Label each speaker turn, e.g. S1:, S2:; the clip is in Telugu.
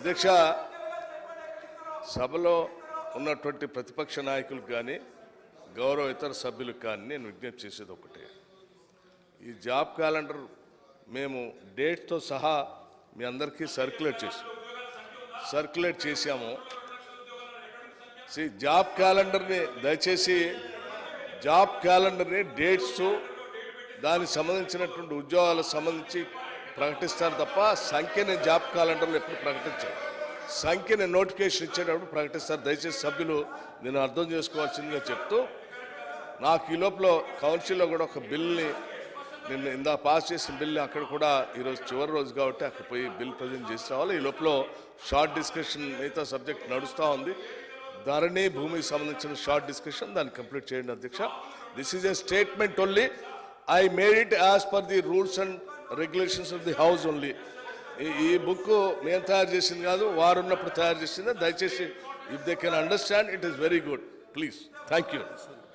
S1: అధ్యక్ష సభలో ఉన్నటువంటి ప్రతిపక్ష నాయకులకు కానీ గౌరవ ఇతర సభ్యులకు కానీ నేను విజ్ఞప్తి చేసేది ఒకటే. ఈ జాబ్ క్యాలెండర్ మేము డేట్తో సహా మీ అందరికీ సర్క్యులేట్ చేసాం సర్క్యులేట్ చేశాము. సి జాబ్ క్యాలెండర్ని దయచేసి జాబ్ క్యాలెండర్ని డేట్స్ దానికి సంబంధించినటువంటి ఉద్యోగాలకు సంబంధించి ప్రకటిస్తారు తప్ప సంఖ్యని జాబ్ క్యాలెండర్లో ఎప్పుడు ప్రకటించారు. సంఖ్యని నోటిఫికేషన్ ఇచ్చేటప్పుడు ప్రకటిస్తారు. దయచేసి సభ్యులు నేను అర్థం చేసుకోవాల్సిందిగా చెప్తూ నాకు ఈ లోపల కౌన్సిల్లో కూడా ఒక బిల్ని నిన్న ఇందా పాస్ చేసిన బిల్ని అక్కడ కూడా ఈరోజు చివరి రోజు కాబట్టి అక్కడ పోయి బిల్ ప్రజెంట్ చేసి రావాలి. ఈ లోపల షార్ట్ డిస్కషన్ మిగతా సబ్జెక్ట్ నడుస్తూ ఉంది. ధరణి భూమికి సంబంధించిన షార్ట్ డిస్కషన్ దాన్ని కంప్లీట్ చేయండి అధ్యక్ష. This is a statement only I made it as per the rules and regulations of the house only. ఈ బుక్ మేము తయారు చేసింది కాదు వారు ఉన్నప్పుడు తయారు చేసింది. దయచేసి if they can understand it is very good please thank you